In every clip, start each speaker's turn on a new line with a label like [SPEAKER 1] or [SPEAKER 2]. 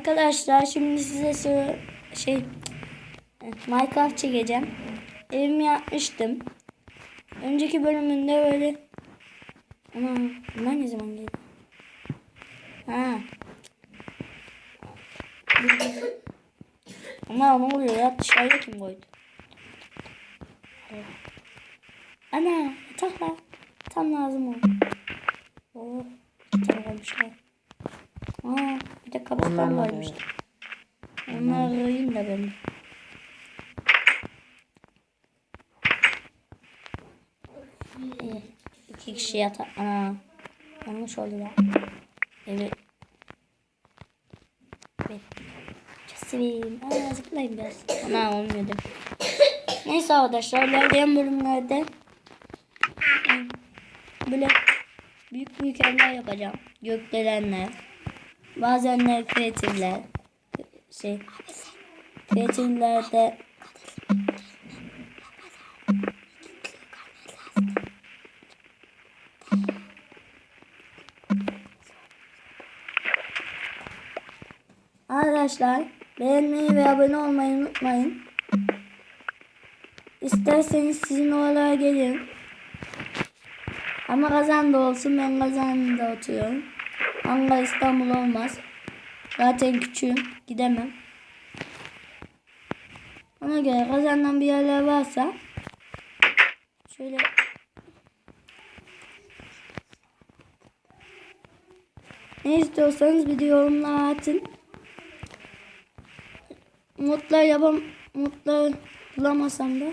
[SPEAKER 1] Arkadaşlar şimdi size sö- şey Minecraft çekeceğim. Evimi yapmıştım. Önceki bölümünde böyle Ana bunlar ne zaman geldi? Ha. Ama ne oluyor ya dışarıya kim koydu? Ana yatak var. Tam lazım o. Oo, koymuşlar.
[SPEAKER 2] Ne
[SPEAKER 1] koymuşlar. Onlar arayayım da ben. İyi. İki kişi yatak. Ana. Yanlış oldu ya. Evet. Evet. Çok seveyim. Aa, zıplayayım biraz. Ana olmuyordu. Neyse arkadaşlar ilerleyen bölümlerde böyle büyük büyük evler yapacağım. Gökdelenler. Bazenler kreatifler. Şey. Kreatiflerde Arkadaşlar beğenmeyi ve abone olmayı unutmayın. İsterseniz sizin oralara gelin. Ama kazan da olsun ben kazanında oturuyorum. Ankara İstanbul olmaz. Zaten küçüğüm gidemem. Ona göre kazandan bir yerler varsa şöyle ne istiyorsanız bir de yorumlara atın. Umutlar yapam umutlar bulamasam da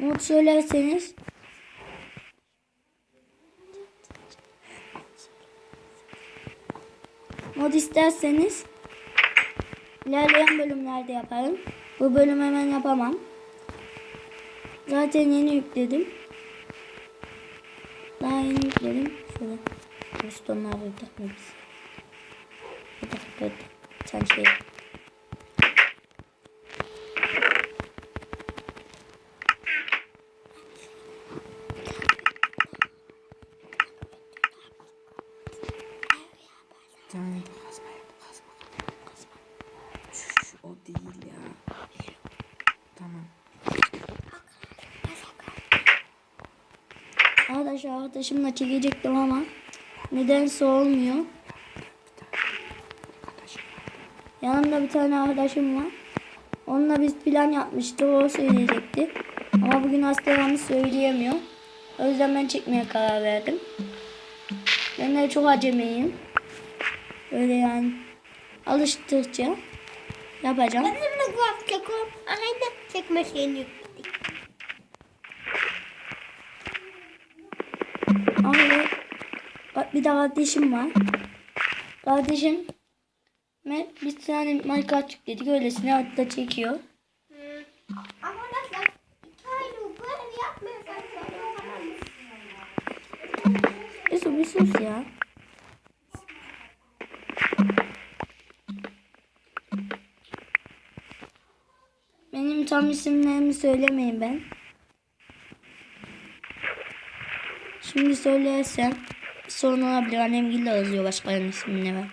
[SPEAKER 1] umut söylerseniz mod isterseniz ilerleyen bölümlerde yaparım. Bu bölüm hemen yapamam. Zaten yeni yükledim. Daha yeni yükledim. Şöyle. Pistonlar takmıyoruz. Bir dakika. Sen şey.
[SPEAKER 2] Tamam. Şş, o değil ya. Tamam.
[SPEAKER 1] Arkadaşlar arkadaşımla çekecektim ama nedense olmuyor. Yanımda bir tane arkadaşım var. Onunla biz plan yapmıştık. O söyleyecekti. Ama bugün hastalanmış söyleyemiyor. O yüzden ben çekmeye karar verdim. Ben de çok acemiyim. Öyle yani alıştıkça yapacağım.
[SPEAKER 3] Ben de Minecraft çekiyorum. Aynı çekme şeyini
[SPEAKER 1] bir de kardeşim var. Kardeşim ve bir tane Minecraft yükledik. Öylesine hatta çekiyor.
[SPEAKER 3] İki yapmıyorsan falan
[SPEAKER 1] Yusuf bir sus ya. Benim tam isimlerimi söylemeyin ben. Şimdi söylersem sorun olabilir. Annem gille yazıyor başkalarının ismini ver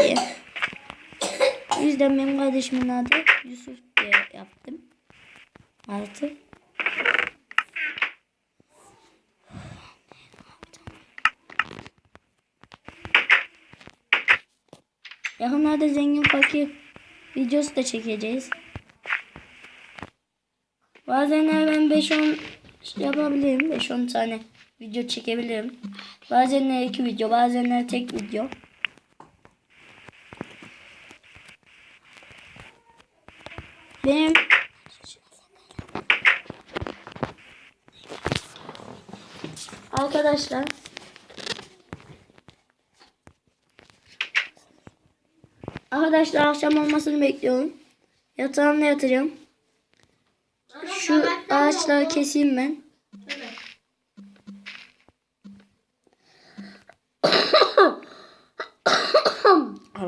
[SPEAKER 1] diye. O yüzden benim kardeşimin adı Yusuf diye yaptım. Artık. Yakınlarda zengin fakir videosu da çekeceğiz. Bazen ben 5-10 yapabilirim. 5-10 tane video çekebilirim. Bazen 2 video, bazen tek video. Benim Arkadaşlar Arkadaşlar akşam olmasını bekliyorum. Yatağımda yatacağım. Şu ağaçları keseyim ben.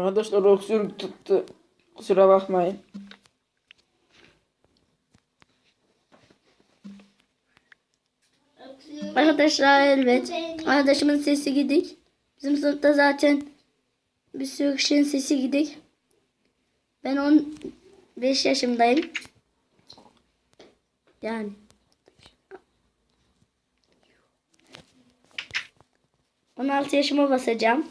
[SPEAKER 2] Arkadaşlar öksürük tuttu. Kusura bakmayın.
[SPEAKER 1] Arkadaşlar elbet. Arkadaşımın sesi gidik. Bizim sınıfta zaten bir sürü kişinin sesi gidik. Ben 15 yaşımdayım. Yani. On altı yaşıma basacağım.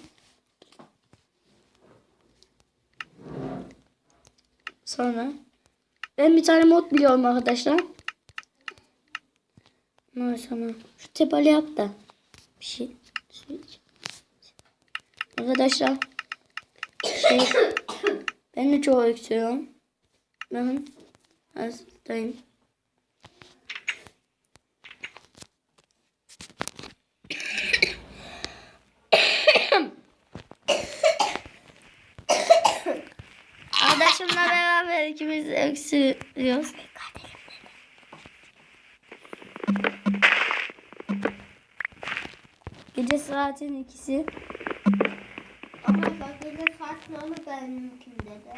[SPEAKER 1] Sonra ben bir tane mod biliyorum arkadaşlar. Sonra şu tepali yap da bir şey. Arkadaşlar şey ben de çok öksürüyorum. Bakın hastayım. Arkadaşımla beraber ikimiz öksürüyoruz. Gece saatin ikisi.
[SPEAKER 3] Ama bak yine saçmalı benimkinde de.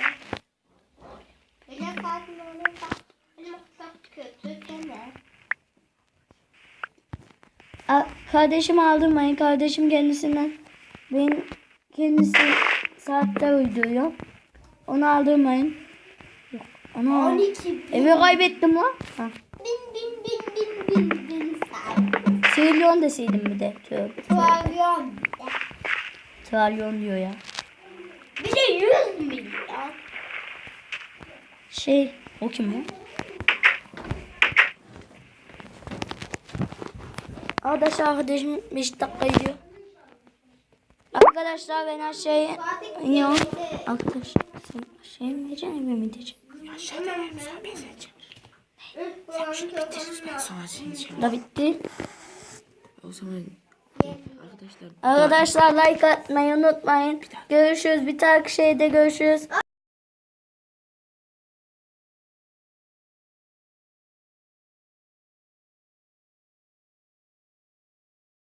[SPEAKER 3] Yine saçmalı da. Benim çok kötü gene.
[SPEAKER 1] Kardeşim aldırmayın. Kardeşim kendisinden ben kendisi saatte uyduruyor. Onu aldırmayın. Ana.
[SPEAKER 3] 12 bin
[SPEAKER 1] Evi kaybettim lan. Ha.
[SPEAKER 3] bin bin bin bin bin bin saat.
[SPEAKER 1] Trilyon deseydim bir de. Tövbe.
[SPEAKER 3] Trilyon.
[SPEAKER 1] Trilyon diyor ya.
[SPEAKER 3] Bir de 100 milyon.
[SPEAKER 1] Şey o kim ya? Arkadaşlar arkadaşım 5 dakika gidiyor. Arkadaşlar ben aşağıya iniyorum. Arkadaşlar sen aşağıya mı gideceksin eve mi gideceksin?
[SPEAKER 2] Aşağıda ben sana benzeteceğim. Sonra seni çağır.
[SPEAKER 1] Da bitti.
[SPEAKER 2] O zaman arkadaşlar
[SPEAKER 1] Arkadaşlar like atmayı unutmayın. Görüşürüz. Bir dahaki şeyde görüşürüz.